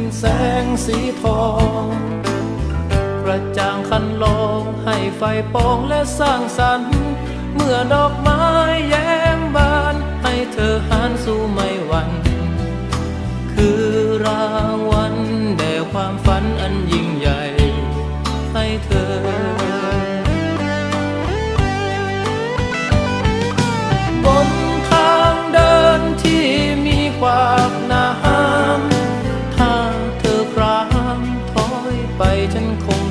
เป็นแสงสีทองกระจ่างคันลองให้ไฟปองและสร้างสรรค์ เมื่อดอกไม้แย้มบาน ให้เธอหันสู่ไม่หวันคือรางวัลแด่ความฝันอันยิ่งใหญ่ 天空。